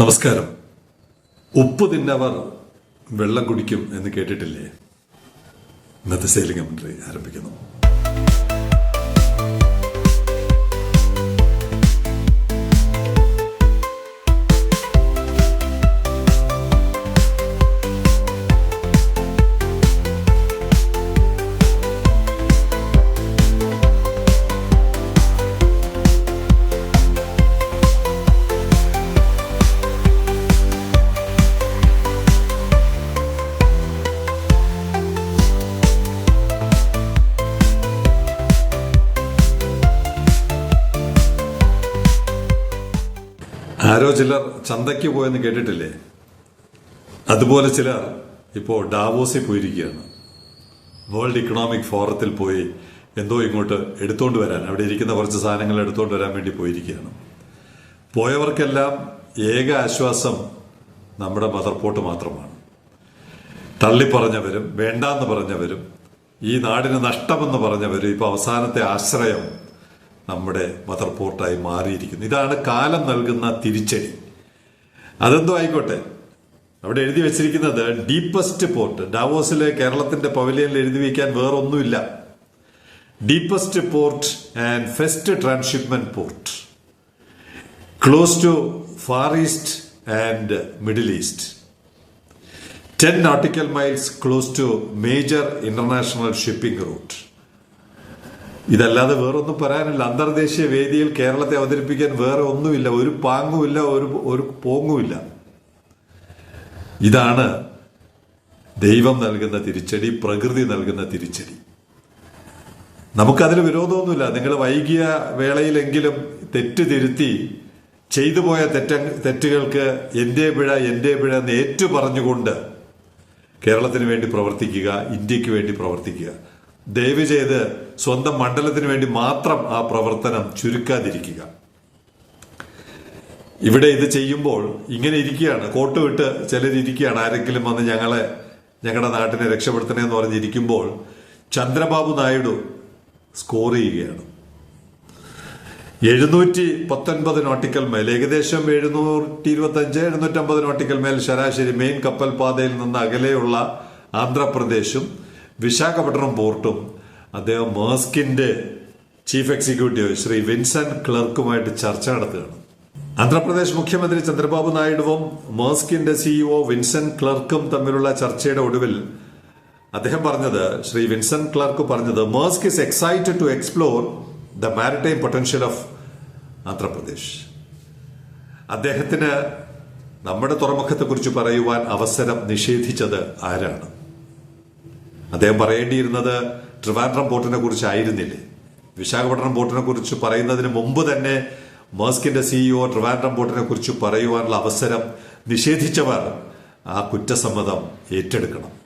നമസ്കാരം. ഉപ്പ് തിന്നവർ വെള്ളം കുടിക്കും എന്ന് കേട്ടിട്ടില്ലേ? ഇന്നത്തെ സേലിംഗ് കമന്ററി ആരംഭിക്കുന്നു. ആരോ ചിലർ ചന്തയ്ക്ക് പോയെന്ന് കേട്ടിട്ടില്ലേ? അതുപോലെ ചിലർ ഇപ്പോൾ ഡാവോസിൽ പോയിരിക്കുകയാണ്. വേൾഡ് ഇക്കണോമിക് ഫോറത്തിൽ പോയി എന്തോ ഇങ്ങോട്ട് എടുത്തുകൊണ്ട് വരാൻ അവിടെ ഇരിക്കുന്ന കുറച്ച് സാധനങ്ങൾ എടുത്തുകൊണ്ട് വരാൻ വേണ്ടി പോയിരിക്കുകയാണ്. പോയവർക്കെല്ലാം ഏക ആശ്വാസം നമ്മുടെ മദർപോട്ട് മാത്രമാണ്. തള്ളിപ്പറഞ്ഞവരും വേണ്ടാന്ന് പറഞ്ഞവരും ഈ നാടിന് നഷ്ടമെന്ന് പറഞ്ഞവരും ഇപ്പോൾ അവസാനത്തെ ആശ്രയം നമ്മുടെ മദർ പോർട്ടായി മാറിയിരിക്കുന്നു. ഇതാണ് കാലം നൽകുന്ന തിരിച്ചടി. അതെന്തോ ആയിക്കോട്ടെ. അവിടെ എഴുതി വെച്ചിരിക്കുന്നത് ഡീപ്പസ്റ്റ് പോർട്ട് ഡാവോസിലെ കേരളത്തിന്റെ പവലിയനിൽ എഴുതി വയ്ക്കാൻ വേറൊന്നുമില്ല. Deepest port and first transshipment port close to far east and middle east ten nautical miles close to major international shipping route ഇതല്ലാതെ വേറൊന്നും പറയാനില്ല. അന്തർദേശീയ വേദിയിൽ കേരളത്തെ അവതരിപ്പിക്കാൻ വേറെ ഒന്നുമില്ല. ഒരു പാങ്ങുമില്ല ഒരു ഒരു പോങ്ങുമില്ല. ഇതാണ് ദൈവം നൽകുന്ന തിരിച്ചടി പ്രകൃതി നൽകുന്ന തിരിച്ചടി. നമുക്കതിന് വിരോധമൊന്നുമില്ല. നിങ്ങൾ വൈകിയ വേളയിലെങ്കിലും തെറ്റ് തിരുത്തി ചെയ്തു പോയ തെറ്റ തെറ്റുകൾക്ക് എന്റെ പിഴ എന്റെ പിഴ എന്ന് ഏറ്റു പറഞ്ഞുകൊണ്ട് കേരളത്തിന് വേണ്ടി പ്രവർത്തിക്കുക ഇന്ത്യയ്ക്ക് വേണ്ടി പ്രവർത്തിക്കുക. ദയവ് ചെയ്ത് സ്വന്തം മണ്ഡലത്തിന് വേണ്ടി മാത്രം ആ പ്രവർത്തനം ചുരുക്കാതിരിക്കുക. ഇവിടെ ഇത് ചെയ്യുമ്പോൾ ഇങ്ങനെ ഇരിക്കുകയാണ്. കോട്ട് വിട്ട് ചിലരിയ്ക്കുകയാണ് ആരെങ്കിലും വന്ന് ഞങ്ങളെ ഞങ്ങളുടെ നാട്ടിനെ രക്ഷപ്പെടുത്തണേ എന്ന് പറഞ്ഞിരിക്കുമ്പോൾ ചന്ദ്രബാബു നായിഡു സ്കോർ ചെയ്യുകയാണ്. എഴുന്നൂറ്റി പത്തൊൻപത് നോട്ടിക്കൽ മേൽ ഏകദേശം എഴുന്നൂറ്റി ഇരുപത്തി അഞ്ച് എഴുന്നൂറ്റമ്പത് നോട്ടിക്കൽ മേൽ ശരാശരി മെയിൻ കപ്പൽ പാതയിൽ നിന്ന് അകലെയുള്ള ആന്ധ്രാപ്രദേശും വിശാഖപട്ടണം പോർട്ടും അദ്ദേഹം മേസ്കിന്റെ ചീഫ് എക്സിക്യൂട്ടീവ് ശ്രീ വിൻസെന്റ് ക്ലർക്കുമായിട്ട് ചർച്ച നടത്തുകയാണ്. ആന്ധ്രാപ്രദേശ് മുഖ്യമന്ത്രി ചന്ദ്രബാബു നായിഡുവും മേസ്കിന്റെ സിഇഒ വിൻസെന്റ് ക്ലർക്കും തമ്മിലുള്ള ചർച്ചയുടെ ഒടുവിൽ അദ്ദേഹം പറഞ്ഞത് ശ്രീ വിൻസെന്റ് ക്ലർക്ക് പറഞ്ഞത് Maersk is excited to explore the maritime potential of Andhra Pradesh. അദ്ദേഹത്തിന് നമ്മുടെ തുറമുഖത്തെക്കുറിച്ച് പറയുവാൻ അവസരം നിഷേധിച്ചത് ആരാണ്? അദ്ദേഹം പറയേണ്ടിയിരുന്നത് ട്രിവാൻഡ്രം പോർട്ടിനെ കുറിച്ചായിരുന്നില്ലേ? വിശാഖപട്ടണം പോർട്ടിനെ കുറിച്ച് പറയുന്നതിന് മുമ്പ് തന്നെ മേസ്കിന്റെ സിഇഒ ട്രിവാൻഡ്രം പോർട്ടിനെ കുറിച്ച് പറയുവാനുള്ള അവസരം നിഷേധിച്ചവർ ആ കുറ്റസമ്മതം ഏറ്റെടുക്കണം.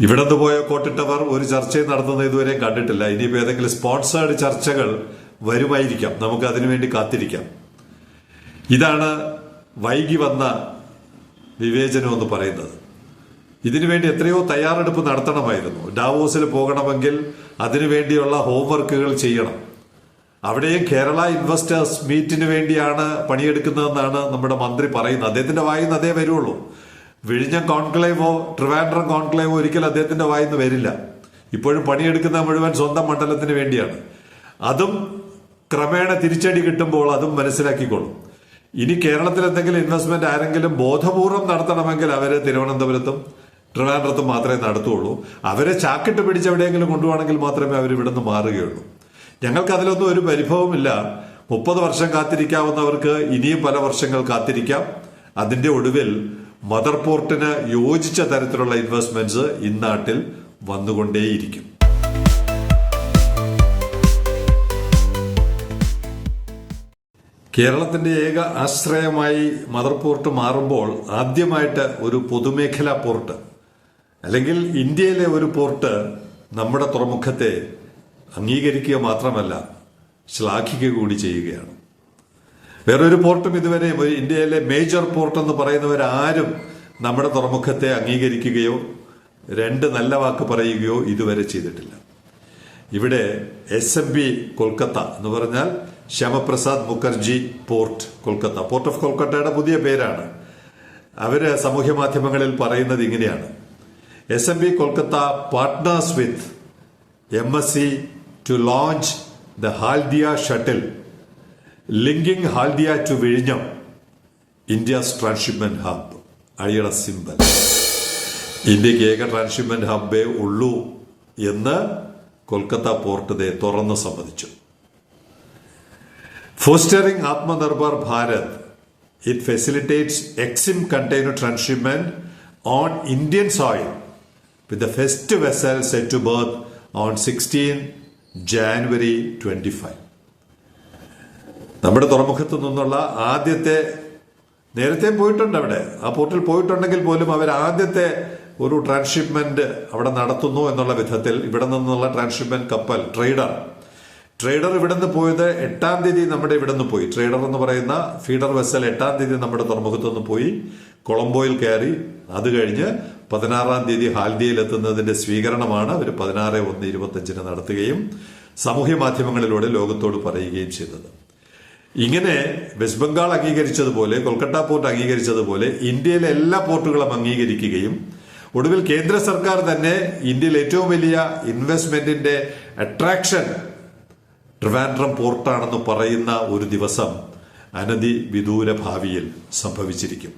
ഇവിടെ നിന്ന് പോയ കോട്ടിട്ടവർ ഒരു ചർച്ചയും നടത്തുന്നത് ഇതുവരെ കണ്ടിട്ടില്ല. ഇനിയിപ്പോ ഏതെങ്കിലും സ്പോൺസേഡ് ചർച്ചകൾ വരുമായിരിക്കാം. നമുക്ക് അതിനുവേണ്ടി കാത്തിരിക്കാം. ഇതാണ് വൈകി വന്ന വിവേചനം എന്ന് പറയുന്നത്. ഇതിനുവേണ്ടി എത്രയോ തയ്യാറെടുപ്പ് നടത്തണമായിരുന്നു. ഡാവോസിൽ പോകണമെങ്കിൽ അതിനുവേണ്ടിയുള്ള ഹോംവർക്കുകൾ ചെയ്യണം. അവിടെയും കേരള ഇൻവെസ്റ്റേഴ്സ് മീറ്റിന് വേണ്ടിയാണ് പണിയെടുക്കുന്നതെന്നാണ് നമ്മുടെ മന്ത്രി പറയുന്നത്. അദ്ദേഹത്തിന്റെ വായിന്ന് അതേ വരുള്ളൂ. വിഴിഞ്ഞം കോൺക്ലേവോ ട്രിവാൻഡ്രം കോൺക്ലേവോ ഒരിക്കലും അദ്ദേഹത്തിന്റെ വായിന്ന് വരില്ല. ഇപ്പോഴും പണിയെടുക്കുന്ന മുഴുവൻ സ്വന്തം മണ്ഡലത്തിന് വേണ്ടിയാണ്. അതും ക്രമേണ തിരിച്ചടി കിട്ടുമ്പോൾ അതും മനസ്സിലാക്കിക്കോളും. ഇനി കേരളത്തിൽ എന്തെങ്കിലും ഇൻവെസ്റ്റ്മെന്റ് ആരെങ്കിലും ബോധപൂർവം നടത്തണമെങ്കിൽ അവർ തിരുവനന്തപുരത്തും ട്രിവാൻഡ്രത്തും മാത്രമേ നടത്തുള്ളൂ അവരെ ചാക്കിട്ട് പിടിച്ച് എവിടെയെങ്കിലും കൊണ്ടുപോകണമെങ്കിൽ മാത്രമേ അവർ ഇവിടുന്ന് മാറുകയുള്ളൂ. ഞങ്ങൾക്ക് അതിലൊന്നും ഒരു പരിഭവമില്ല മുപ്പത് വർഷം കാത്തിരിക്കാവുന്നവർക്ക് ഇനിയും പല വർഷങ്ങൾ കാത്തിരിക്കാം. അതിന്റെ ഒടുവിൽ മദർ പോർട്ടിന് യോജിച്ച തരത്തിലുള്ള ഇൻവെസ്റ്റ്മെന്റ്സ് ഇന്നാട്ടിൽ വന്നുകൊണ്ടേയിരിക്കും. കേരളത്തിന്റെ ഏക ആശ്രയമായി മദർ പോർട്ട് മാറുമ്പോൾ ആദ്യമായിട്ട് ഒരു പൊതുമേഖലാ പോർട്ട് അല്ലെങ്കിൽ ഇന്ത്യയിലെ ഒരു പോർട്ട് നമ്മുടെ തുറമുഖത്തെ അംഗീകരിക്കുക മാത്രമല്ല ശ്ലാഘിക്കുക കൂടി ചെയ്യുകയാണ്. വേറൊരു പോർട്ടും ഇതുവരെ ഇന്ത്യയിലെ മേജർ പോർട്ട് എന്ന് പറയുന്നവരാരും നമ്മുടെ തുറമുഖത്തെ അംഗീകരിക്കുകയോ രണ്ട് നല്ല വാക്ക് പറയുകയോ ഇതുവരെ ചെയ്തിട്ടില്ല. ഇവിടെ എസ് എം ബി കൊൽക്കത്ത എന്ന് പറഞ്ഞാൽ Shyama Prasad Mukherjee port Kolkata. Port of കൊൽക്കത്തയുടെ പുതിയ പേരാണ്. അവർ സാമൂഹ്യ മാധ്യമങ്ങളിൽ പറയുന്നത് ഇങ്ങനെയാണ്. S M B Kolkata partners with M S C to launch the Haldia shuttle linking Haldia to വിഴിഞ്ഞം ഇന്ത്യസ് ട്രാൻസ്ഷിപ്മെന്റ് ഹബ് അഴിയട സിമ്പൽ ഇന്ത്യയ്ക്ക് ഏക ട്രാൻസ്ഷിപ്മെന്റ് ഹബ്ബേ ഉള്ളൂ എന്ന് കൊൽക്കത്ത പോർട്ട് ദേ തുറന്ന് സമ്മതിച്ചു. Fostering Atmanirbhar Bharat it facilitates EXIM container transshipment on Indian soil with the first vessel set to berth on sixteen January twenty five നമ്മുടെ തുറമുഖത്തു നിന്നുള്ള ആദ്യത്തെ നേരത്തെ പോയിട്ടുണ്ട് അവിടെ. ആ പോർട്ടിൽ പോയിട്ടുണ്ടെങ്കിൽ പോലും അവർ ആദ്യത്തെ ഒരു ട്രാൻസ്ഷിപ്മെന്റ് അവിടെ നടത്തുന്നു എന്നുള്ള വിധത്തിൽ ഇവിടെ നിന്നുള്ള ട്രാൻസ്ഷിപ്മെന്റ് കപ്പൽ ട്രേഡർ ട്രേഡർ ഇവിടെ നിന്ന് പോയത് എട്ടാം തീയതി നമ്മുടെ ഇവിടെ നിന്ന് പോയി. ട്രേഡർ എന്ന് പറയുന്ന ഫീഡർ വെസൽ എട്ടാം തീയതി നമ്മുടെ തുറമുഖത്തു നിന്ന് പോയി. കൊളംബോയിൽ കയറി അത് കഴിഞ്ഞ് പതിനാറാം തീയതി ഹാൽദിയയിൽ എത്തുന്നതിന്റെ സ്വീകരണമാണ് അവർ പതിനാറ് ഒന്ന് ഇരുപത്തഞ്ചിന് നടത്തുകയും സാമൂഹ്യ മാധ്യമങ്ങളിലൂടെ ലോകത്തോട് പറയുകയും ചെയ്തത്. ഇങ്ങനെ വെസ്റ്റ് ബംഗാൾ അംഗീകരിച്ചതുപോലെ കൊൽക്കത്ത പോർട്ട് അംഗീകരിച്ചതുപോലെ ഇന്ത്യയിലെ എല്ലാ പോർട്ടുകളും അംഗീകരിക്കുകയും ഒടുവിൽ കേന്ദ്ര സർക്കാർ തന്നെ ഇന്ത്യയിൽ ഏറ്റവും വലിയ ഇൻവെസ്റ്റ്മെന്റിന്റെ അട്രാക്ഷൻ ട്രിവാൻഡ്രം പോർട്ടാണെന്ന് പറയുന്ന ഒരു ദിവസം അനധി വിദൂര ഭാവിയിൽ സംഭവിച്ചിരിക്കും.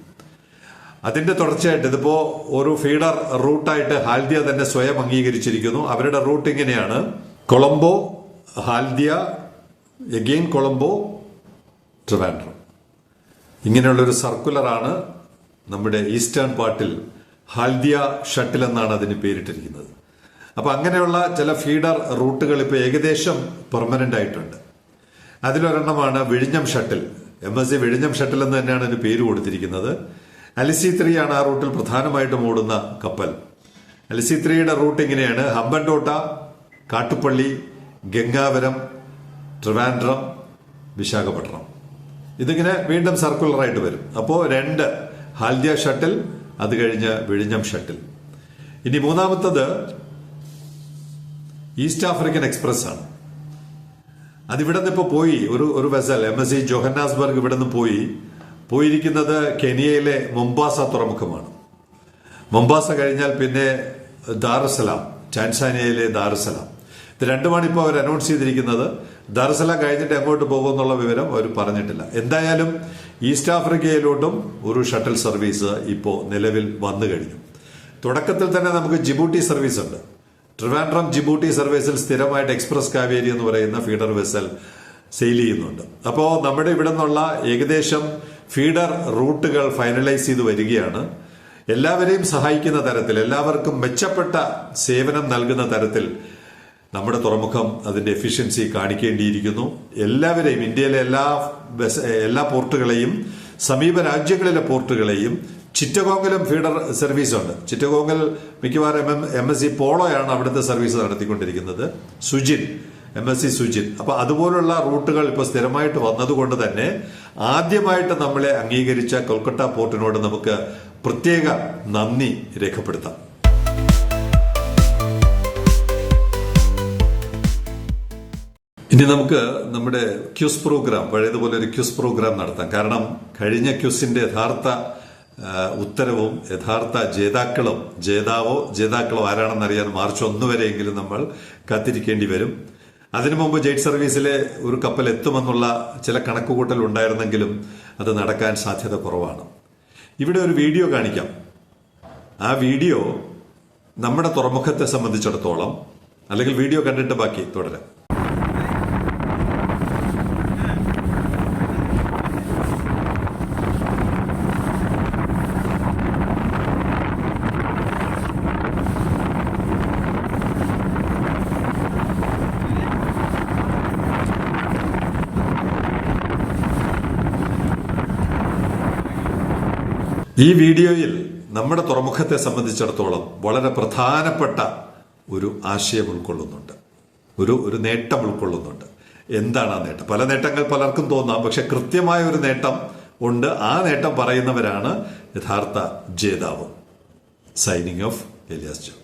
അതിന്റെ തുടർച്ചയായിട്ട് ഇതിപ്പോ ഒരു ഫീഡർ റൂട്ടായിട്ട് ഹാൽദിയ തന്നെ സ്വയം അംഗീകരിച്ചിരിക്കുന്നു. അവരുടെ റൂട്ട് ഇങ്ങനെയാണ്. കൊളംബോ ഹാൽദിയ എഗെയിൻ കൊളംബോ ട്രിവാൻഡ്രം. ഇങ്ങനെയുള്ളൊരു സർക്കുലറാണ് നമ്മുടെ ഈസ്റ്റേൺ പാർട്ടിൽ ഹാൽദിയ ഷട്ടിൽ എന്നാണ് അതിന് പേരിട്ടിരിക്കുന്നത്. അപ്പൊ അങ്ങനെയുള്ള ചില ഫീഡർ റൂട്ടുകൾ ഇപ്പൊ ഏകദേശം പെർമനന്റ് ആയിട്ടുണ്ട്. അതിലൊരെണ്ണമാണ് വിഴിഞ്ഞം ഷട്ടിൽ. എം എസ് സി വിഴിഞ്ഞം ഷട്ടിൽ എന്ന് തന്നെയാണ് അതിന് പേര് കൊടുത്തിരിക്കുന്നത്. അലിസി ത്രീ ആണ് ആ റൂട്ടിൽ പ്രധാനമായിട്ടും ഓടുന്ന കപ്പൽ. അലിസി ത്രീയുടെ റൂട്ട് ഇങ്ങനെയാണ്. ഹമ്പൻടോട്ട കാട്ടുപള്ളി ഗംഗാവരം ട്രിവാൻഡ്രം വിശാഖപട്ടണം. ഇതിങ്ങനെ വീണ്ടും സർക്കുലറായിട്ട് വരും. അപ്പോൾ രണ്ട് ഹാൽദിയ ഷട്ടിൽ അത് കഴിഞ്ഞ് വിഴിഞ്ഞം ഷട്ടിൽ. ഇനി മൂന്നാമത്തത് ഈസ്റ്റ് ആഫ്രിക്കൻ എക്സ്പ്രസ് ആണ്. അതിവിടെ നിന്ന് ഇപ്പോൾ പോയി. ഒരു ഒരു vessel M S C Johannesburg ഇവിടെ നിന്ന് പോയി. പോയിരിക്കുന്നത് കെനിയയിലെ മൊംബാസ തുറമുഖമാണ്. മൊംബാസ കഴിഞ്ഞാൽ പിന്നെ ദാറുസലാം ടാൻസാനിയയിലെ ദാറുസലാം. ഇത് രണ്ടുമാണ് ഇപ്പോൾ അവർ അനൗൺസ് ചെയ്തിരിക്കുന്നത്. ദാറുസലാം കഴിഞ്ഞിട്ട് എങ്ങോട്ട് പോകുമെന്നുള്ള വിവരം അവർ പറഞ്ഞിട്ടില്ല. എന്തായാലും ഈസ്റ്റ് ആഫ്രിക്കയിലോട്ടും ഒരു ഷട്ടിൽ സർവീസ് ഇപ്പോൾ നിലവിൽ വന്നു കഴിഞ്ഞു. തുടക്കത്തിൽ തന്നെ നമുക്ക് ജിബൂട്ടി സർവീസ് ഉണ്ട്. ട്രിവാൻഡ്രം ജിബൂട്ടി സർവീസിൽ സ്ഥിരമായിട്ട് എക്സ്പ്രസ് കാവേരി എന്ന് പറയുന്ന ഫീഡർ വെസൽ സെയിൽ ചെയ്യുന്നുണ്ട്. അപ്പോൾ നമ്മുടെ ഇവിടെ നിന്നുള്ള ഏകദേശം ഫീഡർ റൂട്ടുകൾ ഫൈനലൈസ് ചെയ്തു വരികയാണ്. എല്ലാവരെയും സഹായിക്കുന്ന തരത്തിൽ എല്ലാവർക്കും മെച്ചപ്പെട്ട സേവനം നൽകുന്ന തരത്തിൽ നമ്മുടെ തുറമുഖം അതിന്റെ എഫിഷ്യൻസി കാണിക്കേണ്ടിയിരിക്കുന്നു. എല്ലാവരെയും ഇന്ത്യയിലെ എല്ലാ എല്ലാ പോർട്ടുകളെയും സമീപ രാജ്യങ്ങളിലെ പോർട്ടുകളെയും ചിറ്റഗോങ്ങിലും ഫീഡർ സർവീസ് ഉണ്ട്. ചിറ്റഗോങ്ങിൽ മിക്കവാറും എം എം എസ് സി പോളോയാണ് അവിടുത്തെ സർവീസ് നടത്തിക്കൊണ്ടിരിക്കുന്നത്. സുജിൻ എം എസ് സി സുജിത് അപ്പൊ അതുപോലുള്ള റൂട്ടുകൾ ഇപ്പോൾ സ്ഥിരമായിട്ട് വന്നതുകൊണ്ട് തന്നെ ആദ്യമായിട്ട് നമ്മളെ അംഗീകരിച്ച കൊൽക്കത്ത പോർട്ടിനോട് നമുക്ക് പ്രത്യേക നന്ദി രേഖപ്പെടുത്താം. ഇനി നമുക്ക് നമ്മുടെ ക്യൂസ് പ്രോഗ്രാം പഴയതുപോലെ ഒരു ക്യൂസ് പ്രോഗ്രാം നടത്താം. കാരണം കഴിഞ്ഞ ക്യൂസിന്റെ യഥാർത്ഥ ഉത്തരവും യഥാർത്ഥ ജേതാക്കളും ജേതാവോ ജേതാക്കളോ ആരാണെന്ന് അറിയാൻ മാർച്ച് ഒന്ന് വരെയെങ്കിലും നമ്മൾ കാത്തിരിക്കേണ്ടി വരും. അതിനു മുമ്പ് ജെറ്റ് സർവീസിലെ ഒരു കപ്പൽ എത്തുമെന്നുള്ള ചില കണക്കുകൂട്ടൽ ഉണ്ടായിരുന്നെങ്കിലും അത് നടക്കാൻ സാധ്യത കുറവാണ്. ഇവിടെ ഒരു വീഡിയോ കാണിക്കാം. ആ വീഡിയോ നമ്മുടെ തുറമുഖത്തെ സംബന്ധിച്ചിടത്തോളം അല്ലെങ്കിൽ വീഡിയോ കണ്ടിട്ട് ബാക്കി തുടരാം. ഈ വീഡിയോയിൽ നമ്മുടെ തുറമുഖത്തെ സംബന്ധിച്ചിടത്തോളം വളരെ പ്രധാനപ്പെട്ട ഒരു ആശയം ഉൾക്കൊള്ളുന്നുണ്ട്. ഒരു ഒരു നേട്ടം ഉൾക്കൊള്ളുന്നുണ്ട്. എന്താണ് ആ നേട്ടം? പല നേട്ടങ്ങൾ പലർക്കും തോന്നാം പക്ഷെ കൃത്യമായ ഒരു നേട്ടം ഉണ്ട്. ആ നേട്ടം പറയുന്നവരാണ് യഥാർത്ഥ ജേതാവ്. സൈനിങ് ഓഫ് എലിയാസ് ജോ